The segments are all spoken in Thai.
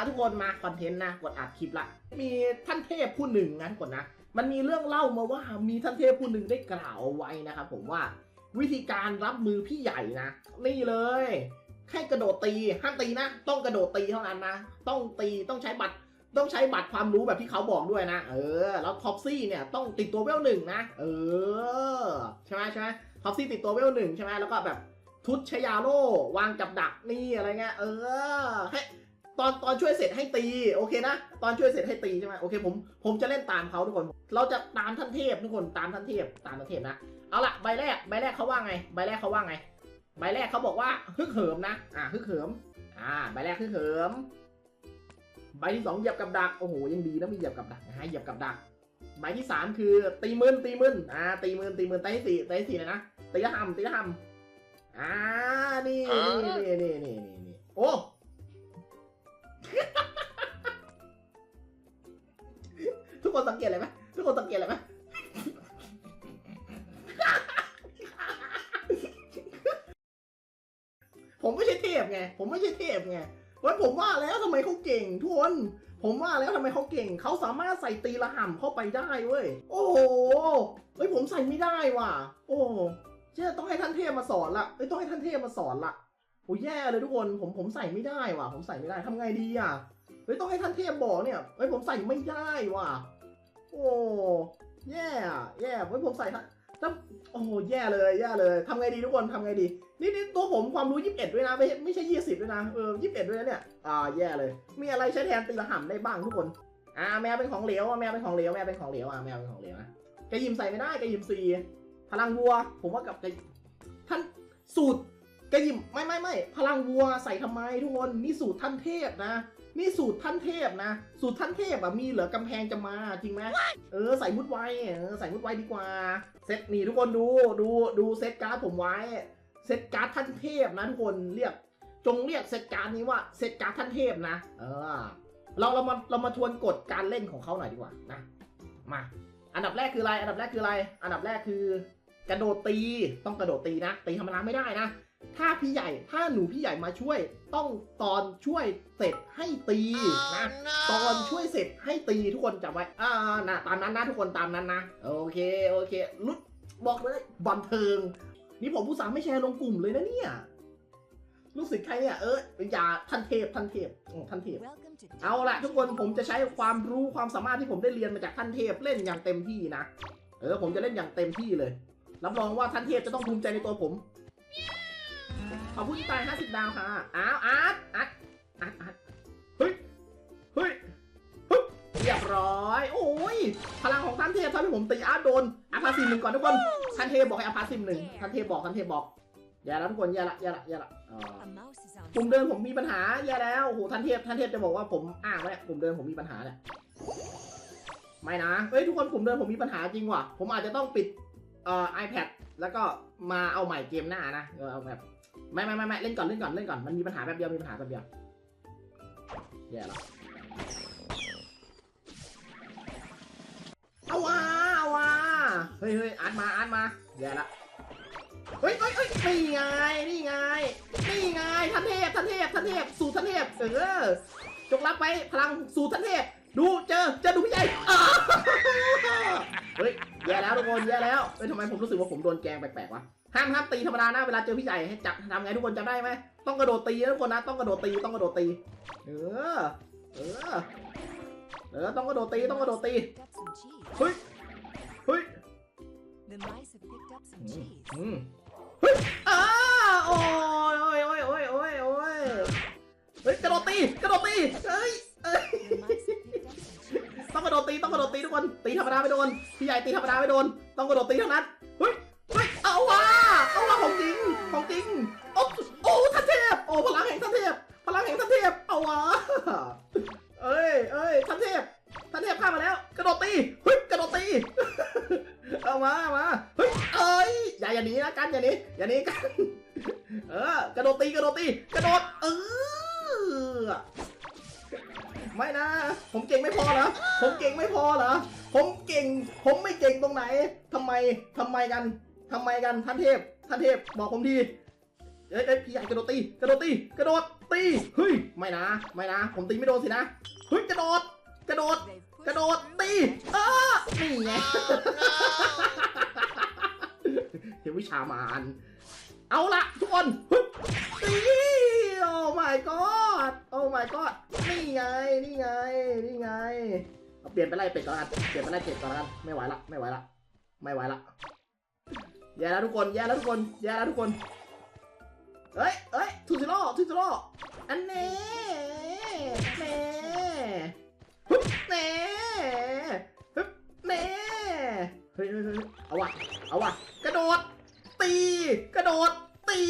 ละทุกคนมาคอนเทนต์นะกดอัดคลิปละ มีท่านเทพผู้หนึ่งนะกคนะ มันมีเรื่องเล่ามาว่ามีท่านเทพผู้หนึ่งได้กล่าวเอาไว้นะครับผมว่าวิธีการรับมือพี่ใหญ่นะ นี่เลยแค่กระโดดตีห้ามตีนะ ต้องกระโดดตีเท่านั้นนะ ต้องตีต้องใช้บัตรต้องใช้บัตรความรู้แบบที่เขาบอกด้วยนะ เออ แล้วท็อปซี่เนี่ยต้องติดตัวเวลหนึ่งนะ เออ ใช่ไหมใช่ไหมท็อปซี่ติดตัวเวลหนึ่งใช่ไหมแล้วก็แบบทุตชยาโลวางกับดักนี่อะไรเงี้ย เออให้ ตอนตอนช่วยเสร็จให้ตีโอเคนะ ตอนช่วยเสร็จให้ตีใช่ไหมโอเคผมผมจะเล่นตามเขาทุกคน เราจะตามท่านเทพทุกคนตามท่านเทพตามท่านเทพนะเอาละใบแรกใบแรกเขาว่าไง ใบแรกเขาว่าไง ใบแรกเขาบอกว่าฮึกเหิมนะอ่าฮึกเหิมอ่าใบแรกฮึกเหิม ใบที่สองเหยียบกับดักโอ้โหยังดีนะมีเหยียบกับดักนะฮะเหยียบกับดัก ใบที่สามคือตีมืนตีมืนอ่าตีมืนตีมืนตีสี่ตีสี่เลยนะตีละหำตีละหำอ่านี่นี่นี่นี่นี่นี่โอ้ ทุกคนสังเกตอะไรไหมทุกคนสังเกตอะไรไหมผมไม่ใช่เทพไง ผมไม่ใช่เทพไงว้ยผมว่าแล้วทำไมเขาเก่งทุกคน ผมว่าแล้วทำไมเขาเก่ง เขาสามารถใส่ตีละห่ำเข้าไปได้เว้ย โอ้โหเฮ้ยผมใส่ไม่ได้ว่ะ โอ้เจ๊ต้องให้ท่านเทพมาสอนละเอ้ยต้องให้ท่านเทพมาสอนละ โอ้แย่เลยทุกคนผมผมใส่ไม่ได้ว่ะ ผมใส่ไม่ได้ทำไงดีอะเฮ้ยต้องให้ท่านเทพบอกเนี่ยเฮ้ยผมใส่ไม่ได้ว่ะ โอ้แย่แย่เฮ้ยผมใส่ท่านถ้าโอ้แย่เลยแย่เลยทำไงดีทุกคนทำไงดี นี่นี่ตัวผมความรู้ยี่สิบเอ็ดด้วยนะไม่ไม่ใช่ยี่สิบด้วยนะเออยี่สิบเอ็ดด้วยนะเนี่ยอ่าแย่เลย มีอะไรใช้แทนตีละห่ำได้บ้างทุกคนอ่าแมวเป็นของเหลวอะแมวเป็นของเหลวแมวเป็นของเหลวอะแมวเป็นของเหลวนะแกยิมใส่ไม่ได้แกยิมซีพลังวัว ผมว่ากับแกท่านสูตร กยิมไม่ไม่ไม่พลังวัวใส่ทำไมทุกคนนี่สูตรท่านเทพนะ นี่สูตรท่านเทพนะ สูตรท่านเทพอะมีเหลือกำแพงจะมาจริงไหมเออใส่มุดไว้เออใส่มุดไว้ดีกว่าเซตนี่ทุกคนดูดูดูเซตการ์ดผมไว้เซตการ์ดท่านเทพนะทุกคนเรียกจงเรียกเซตการ์ดนี้ว่าเซตการ์ดท่านเทพนะ เออ เราเรามาเรามาทวนกฎการเล่นของเขาหน่อยดีกว่านะมาอันดับแรกคืออะไร อันดับแรกคืออะไร อันดับแรกคือกระโดดตี ต้องกระโดดตีนะ ตีธรรมดาไม่ได้นะ ถ้าพี่ใหญ่ ถ้าหนูพี่ใหญ่มาช่วย ต้องตอนช่วยเสร็จให้ตีนะ ตอนช่วยเสร็จให้ตีทุกคนจำไว้ อ่านะตามนั้นนะทุกคนตามนั้นนะ โอเค โอเค ลุดบอกเลยบันเทิง นี่ผมผู้สามไม่แชร์ลงกลุ่มเลยนะเนี่ย รู้สึกใครเนี่ย เอออย่าท่านเทพท่านเทพอืมท่านเทพ เอาละทุกคนผมจะใช้ความรู้ความสามารถที่ผมได้เรียนมาจากท่านเทพเล่นอย่างเต็มที่นะ เออ ผมจะเล่นอย่างเต็มที่เลย รับรองว่าท่านเทพจะต้องภูมิใจในตัวผมข อบคุณที่ตาย50ดาวค่ะ อ้าวอาร์ตอาร์ตอาร์ตอาร์ตเฮ้ย เฮ้ยเรียบร้อย โอ้ย พลังของท่านเทพทำให้ผมตีอาร์ตโดนอาพาซิมหนึ่งก่อนทุกคน ท่านเทพบอกให้อาพาซิมหนึ่งท่านเทพบอก ท่านเทพบอก อย่าละทุกคน อย่าละ อย่าละ อย่าละอ่าปุ่มเดินผมมีปัญหาแย่าแล้วโอ้โห ท่านเทพ ท่านเทพจะบอกว่าผมอ้างไว้เนี่ยปุ่มเดินผมมีปัญหาเนี่ยไม่นะ เฮ้ยทุกคนปุ่มเดินผมมีปัญหาจริงว่ะ ผมอาจจะต้องปิดเอ่อ iPad แล้วก็มาเอาใหม่เกมหน้านะ เออเอาแบบ ไม่ไม่ไม่ไม่เล่นก่อนเล่นก่อนเล่นก่อนมันมีปัญหาแป๊บเดียวมีปัญหาแป๊บเดียวแย่แล้วเอาว่ะเอาว่ะเฮ้ยเฮ้ยอ่านมาอ่านมาแย่ละเฮ้ยเฮ้ยเฮ้ยนี่ไงนี่ไงนี่ไงท่านเทพท่านเทพท่านเทพสู่ท่านเทพเออจงรับไปพลังสู่ท่านเทพ ย่แล้วทุกคนแย่แล้วเฮ้ยทำไมผมรู้สึกว่าผมโดนแกงแปลกๆวะห้ามห้ามตีธรรมดานะเวลาเจอพี่ใหญ่ให้จับทำไงทุกคนจำได้ไหมต้องกระโดดตีนะทุกคนนะต้องกระโดดตีต้องกระโดดตี เออ เออ เออต้องกระโดดตีต้องกระโดดตีเฮ้ยเฮ้ยอืมเฮ้ยอ้าโอ้ยโอ้ยโอ้ยโอ้ยโอ้ยโอ้ยเฮ้ยกระโดดตีกระโดดตีเอ้ยเอ้ยต้องกระโดดตีต้องกระโดดตีทุกคนตีธรรมดาไม่โดนพี่ใหญ่ตีธรรมดาไม่โดน ต้องกระโดดตีเท่านั้นเฮ้ยเฮ้ยเอาว่ะเอาว่ะของจริงของจริงโอ้โอ้ท่านเทพโอ้พลังแห่งท่านเทพพลังแห่งท่านเทพเอาว่ะเอ้ยเอ้ยท่านเทพท่านเทพข้ามาแล้ว กระโดดตีเฮ้ยกระโดดตีเอามามาเฮ้ยเอ้ยอย่าอย่าหนีนะกันอย่าหนีอย่าหนีกันเออกระโดดตีกระโดดตีกระโดด ไม่นะ ผมเก่งไม่พอเหรอผมเก่งไม่พอเหรอผมเก่ง ผมไม่เก่งตรงไหนทำไมทำไมกันทำไมกันท่านเทพท่านเทพบอกผมทีเอ้ยเอ้พี่ใหญ่กระโดดตีกระโดดตีกระโดดตีเฮ้ยไม่นะไม่นะ ผมตีไม่โดนสินะเฮ้ยกระโดดกระโดดกระโดดตีเออนี่ไงเทวิชามานเอาละทุกคนตีโอ้ my god โอ้ my god นี่ไง นี่ไง นี่ไง เอาเปลี่ยนไปไล่เป็ดก่อนละกันเปลี่ยนไปไล่เป็ดก่อนละกัน ไม่ไหวละ ไม่ไหวละ ไม่ไหวละ แย่แล้วทุกคน แย่แล้วทุกคน แย่แล้วทุกคน เฮ้ยเฮ้ยทูซิโร่ทูซิโร่อันเน่เน่ฮึบเน่ฮึบเน่เฮ้ยเฮ้ยเฮ้ยเอาวะเอาวะกระโดด ตี กระโดด ตี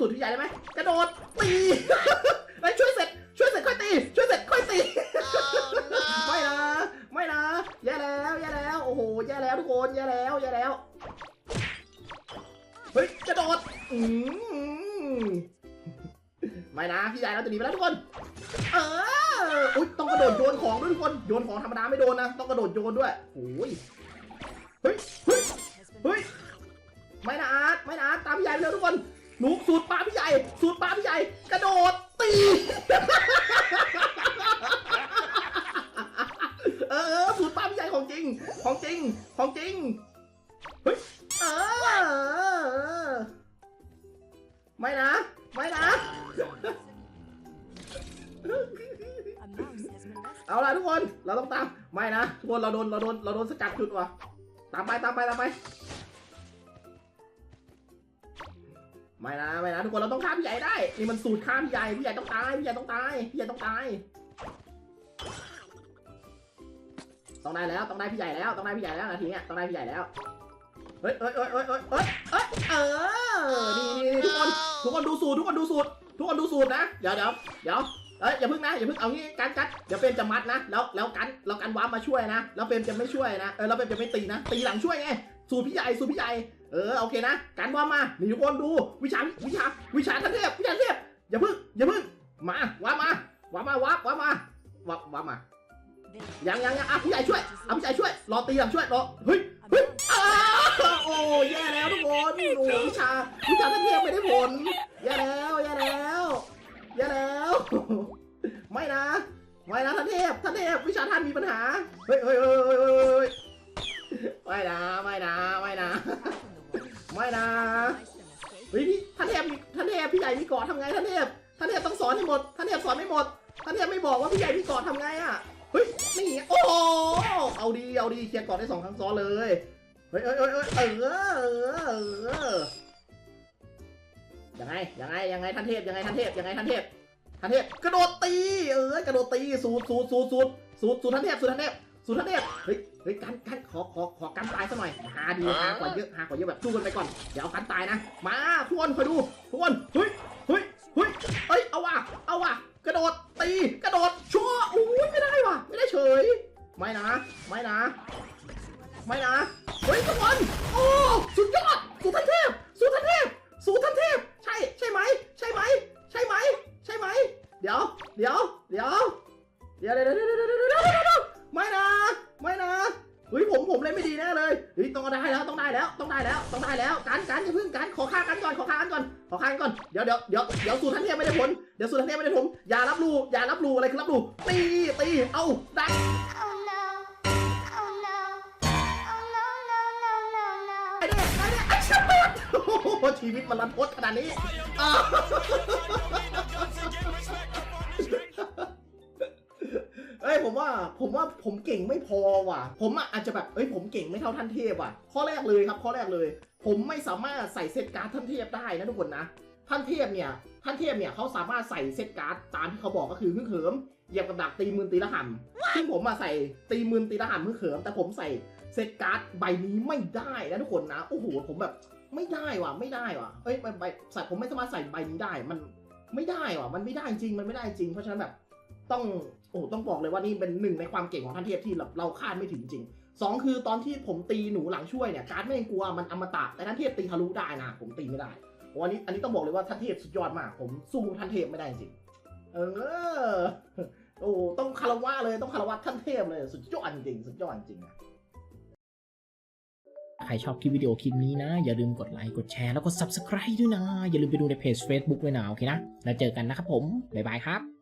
สูตรพี่ใหญ่ได้ไหมกระโดดตีไปช่วยเสร็จ ช่วยเสร็จค่อยตี ช่วยเสร็จค่อยตี ไม่นะ ไม่นะ แย่แล้ว แย่แล้ว โอ้โห แย่แล้วทุกคน แย่แล้ว แย่แล้ว เฮ้ย กระโดด อืมไม่นะ พี่ใหญ่เราจะหนีไปแล้วทุกคน เอออุ้ยต้องกระโดดโยนของด้วยทุกคน โยนของธรรมดาไม่โดนนะ ต้องกระโดดโยนด้วยโอ้ย เฮ้ย เฮ้ย Has been เฮ้ย ไม่นะอาร์ตไม่นะอาร์ตตามพี่ใหญ่ไปเร็วทุกคน หนูสูตรปลาพี่ใหญ่ สูตรปลาพี่ใหญ่ กระโดดตีเออสูตรปลาพี่ใหญ่ของจริง ของจริง ของจริง เฮ้ย เออ ไม่นะ ไม่นะ เอาล่ะทุกคน เราต้องตาม ไม่นะ ทุกคนเราโดน เราโดน เราโดนสกัดจุดว่ะ ตามไป ตามไป ตามไป ไม่นะไม่นะทุกคนเราต้องฆ่าพี่ใหญ่ได้นี่มันสูตรฆ่าพี่ใหญ่พี่ใหญ่ต้องตายพี่ใหญ่ต้องตายพี่ใหญ่ต้องตายต้องได้แล้วต้องได้พี่ใหญ่แล้วต้องได้พี่ใหญ่แล้วนาทีเนี้ยต้องได้พี่ใหญ่แล้วเฮ้ยเฮ้ยเฮ้ยเฮ้ยเฮ้ยเฮ้ยเออนี่นี่ทุกคนทุกคนดูสูตรทุกคนดูสูตรทุกคนดูสูตรนะเดี๋ยวเดี๋ยวเดี๋ยวเอ้ยอย่าเพิ่งนะอย่าเพิ่งเอางี้กันกันเดี๋ยวเฟรมจะมัดนะแล้วแล้วกันแล้วกันว้าร์ปมาช่วยนะแล้วเฟรมจะไม่ช่วยนะเออแล้วเฟรมจะไม่ตีนะตีหลังช่วยไง สูตรพี่ใหญ่สูตรพี่ใหญ่เออโอเคนะกันว้าร์ปมานี่ทุกคนดูวิชาวิชาวิชาทันเทพวิชาเทพอย่าเพิ่งอย่าเพิ่งมาว้ามาว้ามาว้าร์ปว้ามาว้าว้ามายังยังยังอะพี่ใหญ่ช่วยอะพี่ใหญ่ช่วยรอตีหลังช่วยรอเฮ้ยเฮ้ยอ้าโอ้แย่แล้วทุกคนโอ้วิชาวิชาทันเทพไม่ได้ผลแย่แล้วแย่แล้วแย่แล้วไม่นะไม่นะท่านเทพท่านเทพวิชาท่านมีปัญหาเฮ้ยเฮ้ยเฮ้ยเฮ้ย ไม่นะไม่นะไม่นะ trap in the woods. ไม่นะ Nice and escape. เฮ้ยพี่ท่านเทพมีท่านเทพพี่ใหญ่มีเกาะทำไงท่านเทพท่านเทพต้องสอนให้หมดท่านเทพสอนไม่หมดท่านเทพไม่บอกว่าพี่ใหญ่มีเกาะทำไงอะเฮ้ยนี่ไงโอ้โหเอาดีเอาดีเคลียร์เกาะได้สองครั้งซ้อนเลยเฮ้ยเฮ้ยเฮ้ยเฮ้ยเออเออเออยังไงยังไงยังไงท่านเทพยังไงท่านเทพยังไงท่านเทพท่านเทพกระโดดตีเออกระโดดตีสูตรสูตรสูตรสูตรสูตรสูตรท่านเทพสูตรท่านเทพสูตรท่านเทพเฮ้ย เฮ้ยกันกันขอขอขอกันตายซะหน่อยหาดีหากว่าเยอะหากว่าเยอะแบบสู้กันไปก่อนเดี๋ยวเอากันตายนะ มาทุกคนคอยดูทุกคนเฮ้ยเฮ้ยเฮ้ยเอ้ยเอาว่ะเอาว่ะกระโดดตีกระโดดชั่วอุ้ยไม่ได้ว่ะไม่ได้เฉย ไม่นะไม่นะ ไม่นะเฮ้ยทุกคนโอ้สุดยอดสูทันเทพสูทันเทพ ดี๋ยวเดี๋ยวเดี๋ยวเดี๋ยวสูตรทันเทพไม่ได้ผล เดี๋ยวสูตรทันเทพไม่ได้ผลอย่ารับรู้อย่ารับรู้อะไรคือรับรู้ตีตีเอาได้ Oh no. Oh no. Oh no, no, no, no, no. ไอ้เนี่ยไอ้เนี่ยไอ้ชับโอ้โหชีวิตมันรันทดขนาดนี้เอ้ยผมว่าผมว่าผมเก่งไม่พอว่ะ ผมอะอาจจะแบบเอ้ยผมเก่งไม่เท่าท่านเทพว่ะ ข้อแรกเลยครับข้อแรกเลย ผมไม่สามารถใส่เซตการ์ดท่านเทพได้นะทุกคนนะ ท่านเทพเนี่ย ท่านเทพเนี่ยเขาสามารถใส่เซตการ์ดตามที่เขาบอกก็คือฮึ่งเหิมเหยียบกับดักตีมืนตีละห่ำซึ่งผมมาใส่ตีมืนตีละห่ำฮึ่งเหิมแต่ผมใส่เซตการ์ดใบนี้ไม่ได้นะทุกคนนะโอ้โหผมแบบไม่ได้ว่ะไม่ได้ว่ะเอ้ยใบใบใส่ผมไม่สามารถใส่ใบนี้ได้มันไม่ได้ว่ะมันไม่ได้จริงมันไม่ได้จริงเพราะฉะนั้นแบบต้องโอ้โหต้องบอกเลยว่านี่เป็นหนึ่งในความเก่งของท่านเทพที่เราเราคาดไม่ถึงจริงสองคือตอนที่ผมตีหนูหลังช่วยเนี่ยการ์ดไม่กลัวมันอมตะแต่ท่านเทพตีทะลุได้นะผมตีไม่ได้โอ้อันนี้อันนี้ต้องบอกเลยว่าท่านเทพสุดยอดมาก ผมสู้ท่านเทพไม่ได้จริง เออ โอ้ต้องคารวะเลยต้องคารวะท่านเทพเลยสุดยอดจริงสุดยอดจริงอะใครชอบคลิปวิดีโอคลิปนี้นะ อย่าลืมกดไลค์กดแชร์แล้วก็ Subscribe ด้วยนะ อย่าลืมไปดูในเพจ Facebook ด้วยนะโอเคนะ แล้วเจอกันนะครับผม บ๊ายบายครับ